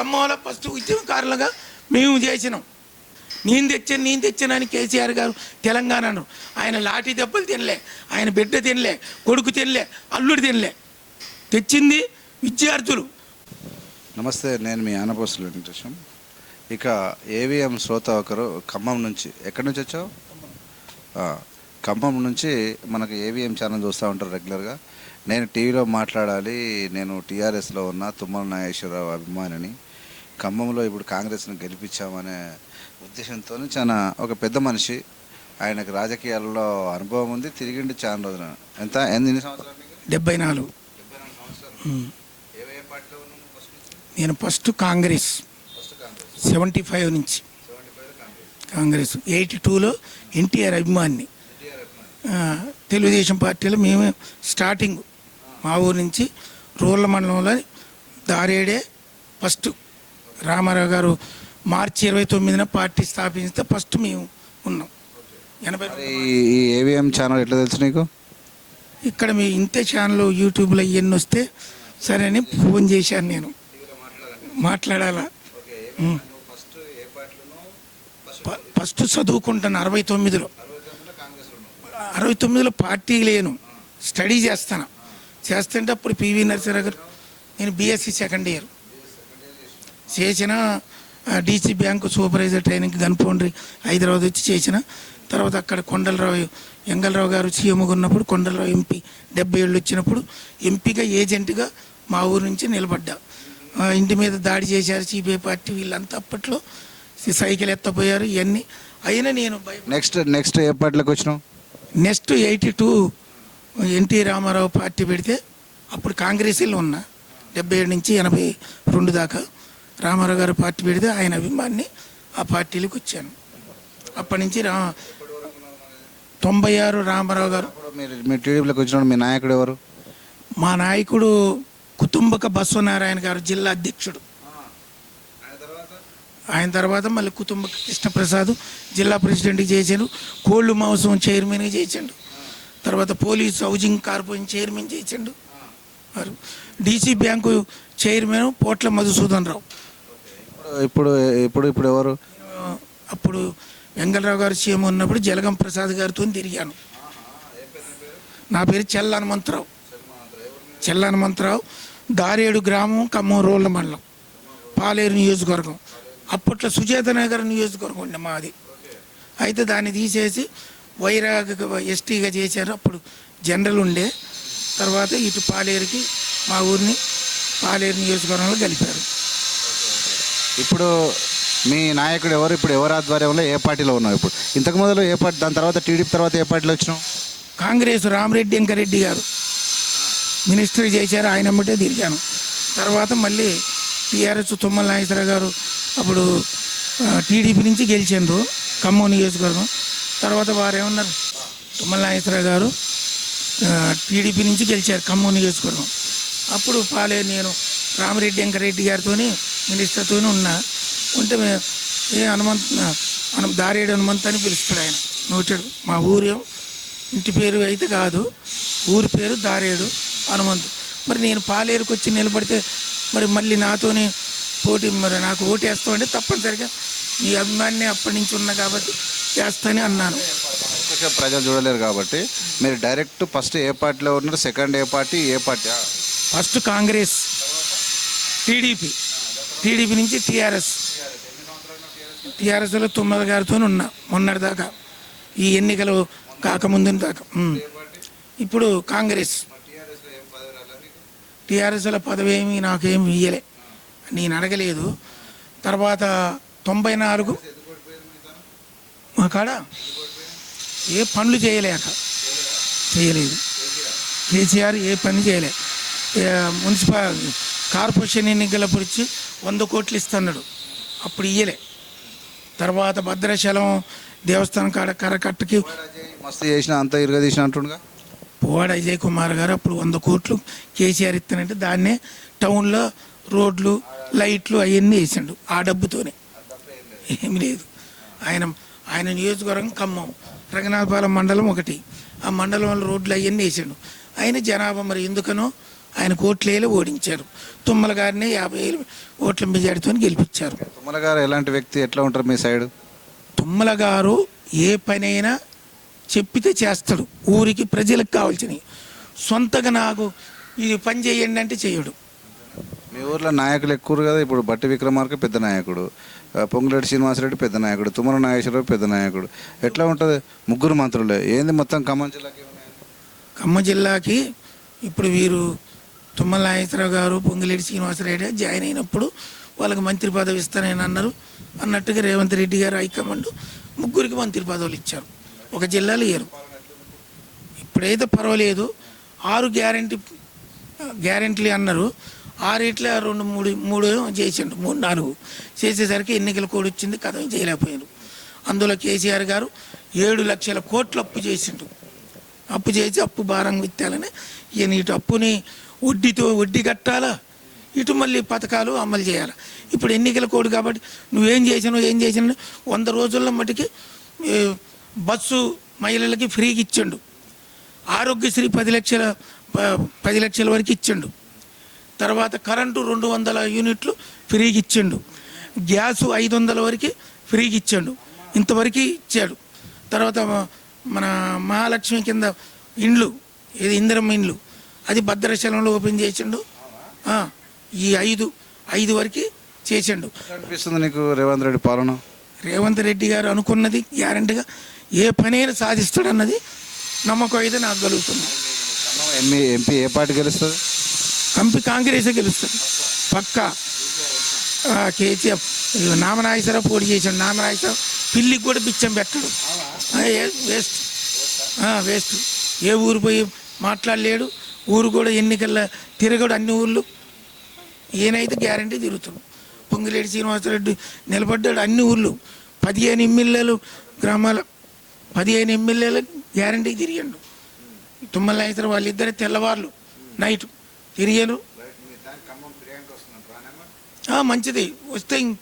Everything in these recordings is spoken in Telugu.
ఖమ్మంలో ఫస్ట్ ఉద్యమకారులుగా మేము చేసినాం. నేను తెచ్చాను నేను తెచ్చాను అని కేసీఆర్ గారు తెలంగాణను ఆయన లాఠీ దెబ్బలు తినలే ఆయన బిడ్డ తినలే కొడుకు తినలే అల్లుడు తినలే. తెచ్చింది విద్యార్థులు. నమస్తే నేను మీ ఆనపోస్తుల వెంకటేశం. ఇక ఏవిఎం శ్రోత ఒకరు ఖమ్మం నుంచి. ఎక్కడి నుంచి వచ్చావు? ఖమ్మం నుంచి మనకు ఏవిఎం ఛానల్ చూస్తూ ఉంటారు రెగ్యులర్గా. నేను టీవీలో మాట్లాడాలి నేను టీఆర్ఎస్లో ఉన్న తుమ్మల నాగేశ్వరరావు అభిమానిని. ఖమ్మంలో ఇప్పుడు కాంగ్రెస్ను గెలిపించామనే ఉద్దేశంతో చాలా ఒక పెద్ద మనిషి ఆయనకు రాజకీయాల్లో అనుభవం ఉంది. తిరిగిండి చాలా రోజున ఎంత? ఎన్ని సంవత్సరాలు? డెబ్బై నాలుగు? నేను ఫస్ట్ కాంగ్రెస్. సెవెంటీ ఫైవ్ నుంచి. కాంగ్రెస్. ఎయిటీ టూలో ఎన్టీఆర్ అభిమాని. తెలుగుదేశం పార్టీలో మేమే స్టార్టింగ్ మా ఊరు నుంచి రూరల్ మండలంలో దారేడే ఫస్ట్ రామారావు గారు మార్చి ఇరవై తొమ్మిదిన పార్టీ స్థాపిస్తే ఫస్ట్ మేము ఉన్నాం. ఎనభై ఈ- ఏవిఎం ఛానల్ ఎట్లా తెలుసు నీకు? ఇక్కడ మీ ఇంతే ఛానల్ యూట్యూబ్లో ఇవన్నీ వస్తే సరే అని ఫోన్ చేశాను నేను. మాట్లాడాలా? ఫస్ట్ చదువుకుంటాను అరవై తొమ్మిదిలో. అరవై తొమ్మిదిలో పార్టీ లేను. స్టడీ చేస్తాను. చేస్తుంటే అప్పుడు పివి నరసింహరావు గారు నేను బీఎస్సీ సెకండ్ ఇయర్. చేసిన DC bank supervisor training Gunfoundry Hyderabad వచ్చి చేసిన. తర్వాత అక్కడ కొండలరావు ఎంగళరావు గారు సీఎంగా ఉన్నప్పుడు కొండలరావు ఎంపీ డెబ్బై ఏళ్ళు వచ్చినప్పుడు ఎంపీగా ఏజెంట్గా మా ఊరు నుంచి నిలబడ్డా. ఇంటి మీద దాడి చేశారు సిపిఐ పార్టీ వీళ్ళంతా అప్పట్లో. సైకిల్ ఎత్తపోయారు ఇవన్నీ. అయినా నేను భయ. నెక్స్ట్ నెక్స్ట్ ఏ పార్టీలోకి వచ్చినావు? Next eighty two NT Rama Rao party పెడితే అప్పుడు కాంగ్రెస్లో ఉన్నా. డెబ్బై ఏడు నుంచి ఎనభై రెండు దాకా. రామారావు గారు పార్టీ పెడితే ఆయన అభిమాన్ని ఆ పార్టీలకు వచ్చాను. అప్పటి నుంచి రా తొంభై ఆరు రామారావు గారు. ఇప్పుడు మీరు మీరు టీడీపీలోకి వచ్చినప్పుడు మీ నాయకుడు ఎవరు? మా నాయకుడు కుటుంబక బస్వనారాయణ గారు జిల్లా అధ్యక్షుడు. ఆయన తర్వాత మళ్ళీ కుటుంబ కృష్ణప్రసాద్ జిల్లా ప్రెసిడెంట్కి చేశాడు కోళ్ళు మాంసం చైర్మన్గా చేసిండు తర్వాత పోలీస్ హౌసింగ్ కార్పొరేషన్ చైర్మన్ చేసిండు వారు DC bank chairman Potla Madhusudan Rao. ఇప్పుడు ఇప్పుడు ఇప్పుడు ఎవరు? అప్పుడు వెంగళరావు గారు సీఎం ఉన్నప్పుడు జలగం ప్రసాద్ గారితో తిరిగాను. నా పేరు చెల్ల హనుమంతరావు చెల్ల హనుమంతరావు దారేడు గ్రామం ఖమ్మం రోళ్ళ మండలం పాలేరు నియోజకవర్గం. అప్పట్లో సుజేత నగర్ నియోజకవర్గం ఉండే మాది. అయితే దాన్ని తీసేసి వైరాగ ఎస్టీగా చేశారు. అప్పుడు జనరల్ ఉండే. తర్వాత ఇటు పాలేరుకి మా ఊరిని పాలేరు నియోజకవర్గంలో కలిపారు. ఇప్పుడు మీ నాయకుడు ఎవరు? ఇప్పుడు ఎవరు ఆధ్వర్యంలో ఏ పార్టీలో ఉన్నావు ఇప్పుడు? ఇంతకు మొదలు ఏ పార్టీ దాని తర్వాత టీడీపీ తర్వాత ఏ పార్టీలో వచ్చినావు? కాంగ్రెస్ రామరెడ్డి వెంకరెడ్డి గారు. మినిస్టర్ చేశారు ఆయన బట్టే తిరిగాను. తర్వాత మళ్ళీ టీఆర్ఎస్ తుమ్మల నాగేశ్వర గారు అప్పుడు టీడీపీ నుంచి గెలిచిండ్రు ఖమ్మం నియోజకవర్గం. తర్వాత వారు ఏమన్నారు? తుమ్మల నాగేశ్వర గారు టీడీపీ నుంచి గెలిచారు ఖమ్మం నియోజకవర్గం. అప్పుడు పాలే నేను రామరెడ్డి వెంకరెడ్డి గారితో మినిస్టర్తో ఉన్నా. ఉంటే మే- ఏ హనుమంత్ మనం దారేడు హనుమంత్ అని పిలుస్తాడు ఆయన. నోటాడు మా ఊరు ఇంటి పేరు అయితే కాదు. ఊరి పేరు దారేడు హనుమంతు. మరి నేను పాలేరుకు వచ్చి నిలబడితే మరి మళ్ళీ నాతోని పోటీ మరి నాకు ఓటు వేస్తామంటే తప్పనిసరిగా మీ అభిమాని అప్పటి నుంచి ఉన్నా కాబట్టి చేస్తానని అన్నాను. ప్రజలు చూడలేరు కాబట్టి మీరు డైరెక్ట్ ఫస్ట్ ఏ పార్టీలో ఉన్నారు? సెకండ్ ఏ పార్టీ? ఏ party? First Congress TDP. TDP నుంచి టీఆర్ఎస్. టీఆర్ఎస్లో తొమ్మిది గారితో ఉన్నా మొన్నటి దాకా ఈ ఎన్నికలు కాకముందు దాకా ఇప్పుడు కాంగ్రెస్. టీఆర్ఎస్ల పదవి ఏమి నాకేమి ఇయ్యలే. నేను అడగలేదు. తర్వాత తొంభై నాలుగు. మా కాడ ఏ పనులు చేయలేక చేయలేదు. కేసీఆర్ ఏ పని చేయలే. మున్సిపల్ కార్పొరేషన్ ఎన్నికల గురించి వంద కోట్లు ఇస్తున్నాడు. అప్పుడు ఇయ్యలే. తర్వాత భద్రాచలం దేవస్థానం కాడ కరకట్టకి మస్తు చేసిన అంత ఇరగదీసిన అంటుండగా? పోవాడ అజయ్ కుమార్ గారు అప్పుడు వంద కోట్లు కేసీఆర్ ఇస్తానంటే దాన్నే టౌన్లో రోడ్లు లైట్లు అవన్నీ వేసిండు ఆ డబ్బుతోనే. ఏమి లేదు. ఆయన ఆయన నియోజకవర్గం ఖమ్మం రంగనాథపాలెం మండలం ఒకటి. ఆ మండలంలో రోడ్లు అవన్నీ వేసిండు. ఆయన జనాభా మరి ఎందుకనో ఆయన కోట్లేలు ఓడించారు. తుమ్మల గారిని యాభై వేలు ఓట్ల మెజారిటీతో గెలిపించారు. తుమ్మల గారు ఎలాంటి వ్యక్తి ఎట్లా ఉంటారు మీ సైడ్? తుమ్మల గారు ఏ పనైనా చెప్పితే చేస్తాడు. ఊరికి ప్రజలకు కావాల్సినవి. సొంతగా నాకు ఇది పని చేయండి అంటే చేయడు. మీ ఊర్లో నాయకులు ఎక్కువ కదా ఇప్పుడు బట్టి విక్రమార్క పెద్ద నాయకుడు పొంగులేటి శ్రీనివాసరెడ్డి పెద్ద నాయకుడు తుమ్మల నాగేశ్వరరావు పెద్ద నాయకుడు. ఎట్లా ఉంటుంది ముగ్గురు మంత్రులే? ఏంది మొత్తం ఖమ్మం జిల్లాకి ఖమ్మం జిల్లాకి ఇప్పుడు వీరు తుమ్మల నాగేశ్వరరావు గారు పొంగిలేటి శ్రీనివాసరెడ్డి జాయిన్ అయినప్పుడు వాళ్ళకి మంత్రి పదవి ఇస్తానని అన్నారు. అన్నట్టుగా రేవంత్ రెడ్డి గారు హైకమాండ్ ముగ్గురికి మంత్రి పదవులు ఇచ్చారు. ఒక జిల్లాలో ఇయ్యరు ఇప్పుడైతే పర్వాలేదు. ఆరు గ్యారంటీ గ్యారంటీలు అన్నారు. ఆరిట్ల రెండు మూడు మూడు చేసిండు మూడు నాలుగు. చేసేసరికి ఎన్నికల కోడ్ వచ్చింది కథం చేయలేకపోయారు అందులో కేసీఆర్ గారు ఏడు లక్షల కోట్లు అప్పు చేసిండు. అప్పు చేసి అప్పు భారం విత్తాలని ఈయన ఇటు అప్పుని వడ్డీతో వడ్డీ కట్టాలా? ఇటు మళ్ళీ పథకాలు అమలు చేయాలి? ఇప్పుడు ఎన్నికల కోడ్ కాబట్టి నువ్వేం చేసినావు ఏం చేసినావు? వంద రోజుల్లో మటుకి బస్సు మహిళలకి ఫ్రీకి ఇచ్చిండు. ఆరోగ్యశ్రీ పది లక్షల పది లక్షల వరకు ఇచ్చిండు. తర్వాత కరెంటు రెండు వందల యూనిట్లు ఫ్రీకి ఇచ్చిండు. గ్యాసు ఐదు వందల వరకు ఫ్రీకి ఇచ్చాడు. ఇంతవరకు ఇచ్చాడు. తర్వాత మన మహాలక్ష్మి కింద ఇండ్లు ఇది ఇందిరమ్మ ఇండ్లు అది భద్రాచలంలో ఓపెన్ చేసిండు. ఈ ఐదు ఐదు వరకు చేసిండు. అనిపిస్తుంది నీకు రేవంత్ రెడ్డి పాలన? రేవంత్ రెడ్డి గారు అనుకున్నది గ్యారంటీగా ఏ పనైనా సాధిస్తాడన్నది నమ్మకం అయితే నాకు కలుగుతుంది. ఎంపీ ఎంపీ ఏ పార్టీ గెలుస్తుంది? కంపి కాంగ్రెసే గెలుస్తుంది. పక్కా కేసీఎఫ్ ఇదిగో నామనాగేశ్వరరావు పోటీ చేశాడు నామనాగేశ్వరరావు పిల్లికి కూడా బిచ్చం పెట్టాడు. వేస్ట్. వేస్ట్. ఏ ఊరు పోయి మాట్లాడలేడు. ఊరు కూడా ఎన్నికల్లో తిరగడు అన్ని ఊర్లు. ఈయనైతే గ్యారంటీ తిరుగుతాడు పొంగిలేటి శ్రీనివాసరెడ్డి నిలబడ్డాడు అన్ని ఊర్లు. పదిహేను ఎమ్మెల్యేలు గ్రామాల పదిహేను ఎమ్మెల్యేలు గ్యారంటీ తిరిగాడు. తుమ్మల నాగేశ్వర వాళ్ళిద్దరే తెల్లవార్లు నైట్ తిరిగాను మంచిది. వస్తే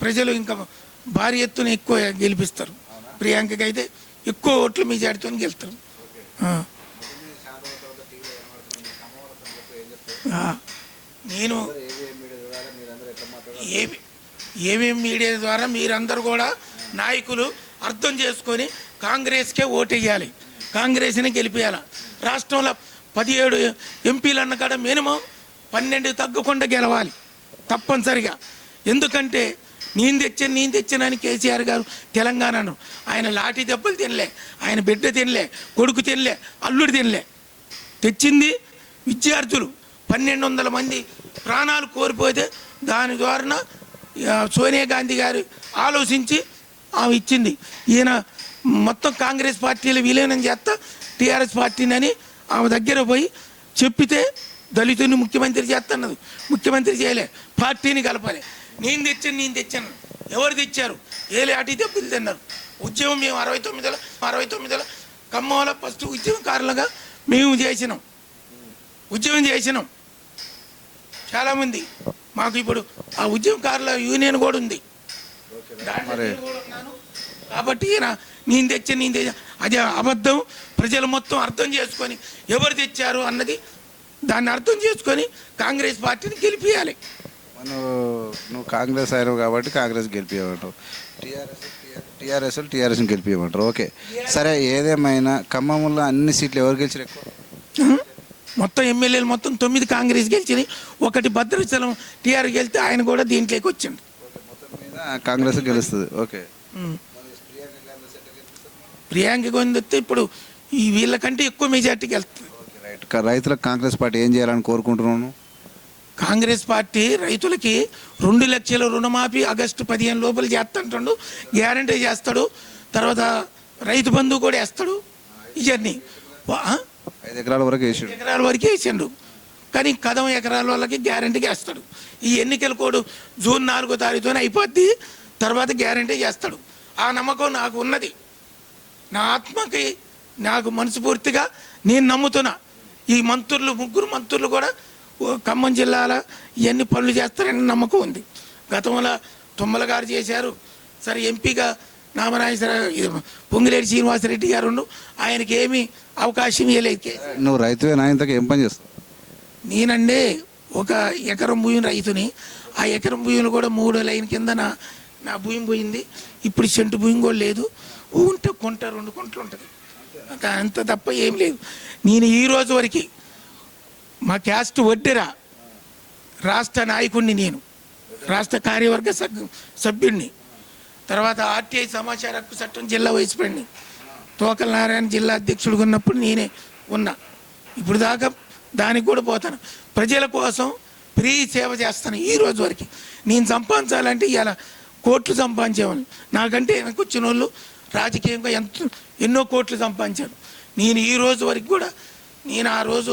ప్రజలు ఇంకా భారీ ఎత్తున ఎక్కువ గెలిపిస్తారు. ప్రియాంకకి అయితే ఎక్కువ ఓట్లు మెజార్టీతో గెలుస్తారు ఆ. ఆ. నేను ఏవి ఏమేమి మీడియా ద్వారా మీరందరూ కూడా నాయకులు అర్థం చేసుకొని కాంగ్రెస్కే ఓటేయాలి. కాంగ్రెస్ని గెలిపేయాలి. రాష్ట్రంలో పదిహేడు ఎంపీలు అన్న కాడ మినిమం పన్నెండు తగ్గకుండా గెలవాలి. తప్పనిసరిగా. ఎందుకంటే నేను తెచ్చాను నేను తెచ్చానని కేసీఆర్ గారు తెలంగాణను ఆయన లాఠీ దెబ్బలు తినలే ఆయన బిడ్డ తినలే కొడుకు తినలే అల్లుడు తినలే. తెచ్చింది విద్యార్థులు. పన్నెండు వందల మంది ప్రాణాలు కోల్పోతే దాని ద్వారా సోనియా గాంధీ గారు ఆలోచించి ఆమె ఇచ్చింది. ఈయన మొత్తం కాంగ్రెస్ పార్టీలు విలీనం చేస్తా టీఆర్ఎస్ పార్టీని అని ఆమె దగ్గర పోయి చెప్పితే దళితుని ముఖ్యమంత్రి చేస్తున్నది ముఖ్యమంత్రి చేయలే పార్టీని కలపాలి. నేను తెచ్చాను నేను తెచ్చాను. ఎవరు తెచ్చారు? ఏ అటు దెబ్బలు తిన్నారు. ఉద్యమం మేము అరవై తొమ్మిదిలో అరవై తొమ్మిదిలో ఖమ్మంలో ఫస్ట్ ఉద్యమకారులుగా మేము చేసినాం. ఉద్యమం చేసినాం. చాలామంది. మాకు ఇప్పుడు ఆ ఉద్యమకారుల యూనియన్ కూడా ఉంది. కాబట్టి ఈయన నేను తెచ్చా నేను తెచ్చా అదే అబద్ధం. ప్రజలు మొత్తం అర్థం చేసుకొని ఎవరు తెచ్చారు అన్నది దాన్ని అర్థం చేసుకొని కాంగ్రెస్ పార్టీని గెలిపియాలి. నువ్వు నువ్వు కాంగ్రెస్ అయినావు కాబట్టి కాంగ్రెస్ గెలిపించమంటావు టీఆర్ఎస్ టీఆర్ఎస్ టీఆర్ఎస్ని గెలిపించమంటారు ఓకే. సరే ఏదేమైనా ఖమ్మంలో అన్ని సీట్లు ఎవరు గెలిచారు ఎక్కువ? మొత్తం ఎమ్మెల్యేలు మొత్తం తొమ్మిది కాంగ్రెస్ గెలిచినాయి ఒకటి భద్రాచలం టీఆర్ గెలిస్తే ఆయన కూడా దీంట్లోకి వచ్చిండు. మీద కాంగ్రెస్ గెలుస్తుంది ఓకే. ప్రియాంక గొంతు ఇప్పుడు ఈ వీళ్ళకంటే ఎక్కువ మెజార్టీకి వెళ్తుంది. రైతులకు కాంగ్రెస్ పార్టీ ఏం చేయాలని కోరుకుంటున్నాను కాంగ్రెస్ పార్టీ రైతులకి రెండు లక్షల రుణమాఫీ ఆగస్టు పదిహేను లోపల చేస్తుంటాడు గ్యారంటీ చేస్తాడు తర్వాత రైతు బంధువు కూడా వేస్తాడు ఇవన్నీ? ఐదు ఎకరాల వరకు వేసాడు. ఎకరాల వరకు వేసిండు. కానీ కదం ఎకరాల వాళ్ళకి గ్యారంటీకి వేస్తాడు ఈ ఎన్నికల కోడ్ జూన్ నాలుగో తారీఖున అయిపోద్ది తర్వాత గ్యారంటీ చేస్తాడు. ఆ నమ్మకం నాకు ఉన్నది. నా ఆత్మకి నాకు మనస్ఫూర్తిగా నేను నమ్ముతున్నా. ఈ మంత్రులు ముగ్గురు మంత్రులు కూడా ఖమ్మం జిల్లాలో ఇవన్నీ పనులు చేస్తారని నమ్మకం ఉంది. గతంలో తుమ్మల గారు చేశారు. సరే ఎంపీగా నామనాగేశ్వర పొంగిరెడ్డి శ్రీనివాసరెడ్డి గారు. ఆయనకి ఏమీ అవకాశం ఇవ్వలేదు నువ్వు రైతువేనా ఇంతకు ఏం పని చేస్తావు? నేనండి ఒక ఎకరం భూమి రైతుని. ఆ ఎకరం భూమిలో కూడా మూడో లైన్ కింద నా నా భూమి పోయింది. ఇప్పుడు సెంటు భూమి కూడా లేదు. ఉంటే కొంట రెండు కొంటలు ఉంటుంది. అంత అంత తప్ప ఏం లేదు. నేను ఈ రోజు వరకు మా క్యాస్ట్ వడ్డెరా రాష్ట్ర నాయకుడిని నేను. రాష్ట్ర కార్యవర్గ సభ్యు సభ్యుడిని తర్వాత ఆర్టీఐ సమాచార హక్కు చట్టం జిల్లా వైస్ ప్రెసిడెంట్ని తోకల నారాయణ జిల్లా అధ్యక్షుడిగా ఉన్నప్పుడు నేనే ఉన్నా. ఇప్పుడు దాకా దానికి కూడా పోతాను. ప్రజల కోసం ఫ్రీ సేవ చేస్తాను ఈ రోజు వరకు. నేను సంపాదించాలంటే ఇలా కోట్లు సంపాదించేవాళ్ళు. నాకంటే వెనక వచ్చిన వాళ్ళు రాజకీయంగా ఎంత ఎన్నో కోట్లు సంపాదించాను నేను ఈ రోజు వరకు కూడా నేను ఆ రోజు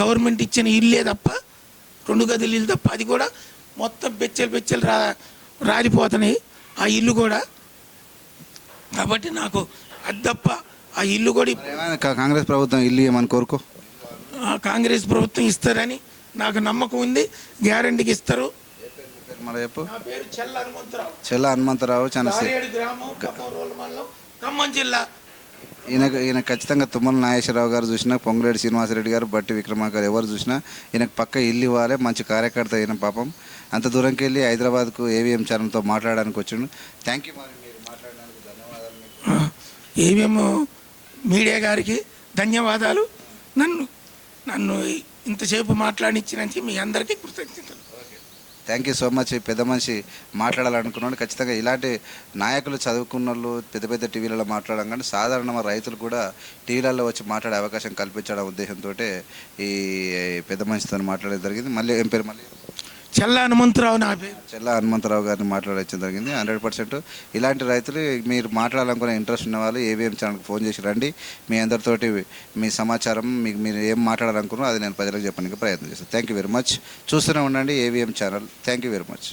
గవర్నమెంట్ ఇచ్చిన ఇల్లే తప్ప రెండు గదులు ఇల్లు తప్ప అది కూడా మొత్తం బెచ్చలు బెచ్చలు రా రాలిపోతున్నాయి ఆ ఇల్లు కూడా. కాబట్టి నాకు అది తప్ప ఆ ఇల్లు కూడా ఏమైనా కాంగ్రెస్ ప్రభుత్వం ఇల్లు ఇవ్వమని కోరుకో. ఆ కాంగ్రెస్ ప్రభుత్వం ఇస్తారని నాకు నమ్మకం ఉంది. గ్యారంటీకి ఇస్తారు. మళ్ళీ చెప్పు. చెల్ల హనుమంతరావు. చెల్ల హనుమంతరావు చాలా గ్రామం ఖమ్మం జిల్లా. ఈయన ఈయన ఖచ్చితంగా తుమ్మల నాగేశ్వరరావు గారు చూసినా పొంగులేటి శ్రీనివాసరెడ్డి గారు బట్టి విక్రమార్క గారు ఎవరు చూసినా ఈయనకు పక్క ఇల్లు ఇవ్వాలి మంచి కార్యకర్త అయిన పాపం. అంత దూరంకి వెళ్ళి హైదరాబాద్కు ఏవిఎం ఛానల్తో మాట్లాడడానికి వచ్చిండు. థ్యాంక్ యూ మరి మీరు ధన్యవాదాలు ఏవిఎం మీడియా గారికి ధన్యవాదాలు. నన్ను నన్ను ఇంతసేపు మాట్లాడించినందుకు మీ అందరికీ కృతజ్ఞతలు. థ్యాంక్ యూ సో మచ్ పెద్ద మనిషి మాట్లాడాలనుకున్నాడు ఖచ్చితంగా ఇలాంటి నాయకులు చదువుకున్న వాళ్ళు పెద్ద పెద్ద టీవీలలో మాట్లాడడం కానీ సాధారణ రైతులు కూడా టీవీలలో వచ్చి మాట్లాడే అవకాశం కల్పించడం ఉద్దేశంతో ఈ పెద్ద మనిషితో మాట్లాడడం జరిగింది. మళ్ళీ ఏం పేరు మళ్ళీ? చెల్ల హనుమంతరావు నా పేరు. చెల్ల హనుమంతరావు గారిని మాట్లాడడం జరిగింది. హండ్రెడ్ పర్సెంట్ ఇలాంటి రైతులు మీరు మాట్లాడాలనుకునే ఇంట్రెస్ట్ ఉన్న వాళ్ళు ఏవిఎం ఛానల్కి ఫోన్ చేసి రండి. మీ అందరితోటి మీ సమాచారం మీకు మీరు ఏం మాట్లాడాలనుకున్నారో అది నేను ప్రజలకు చెప్పడానికి ప్రయత్నం చేస్తాను. థ్యాంక్ యూ వెరీ మచ్ చూస్తూనే ఉండండి AVM channel. Thank you very much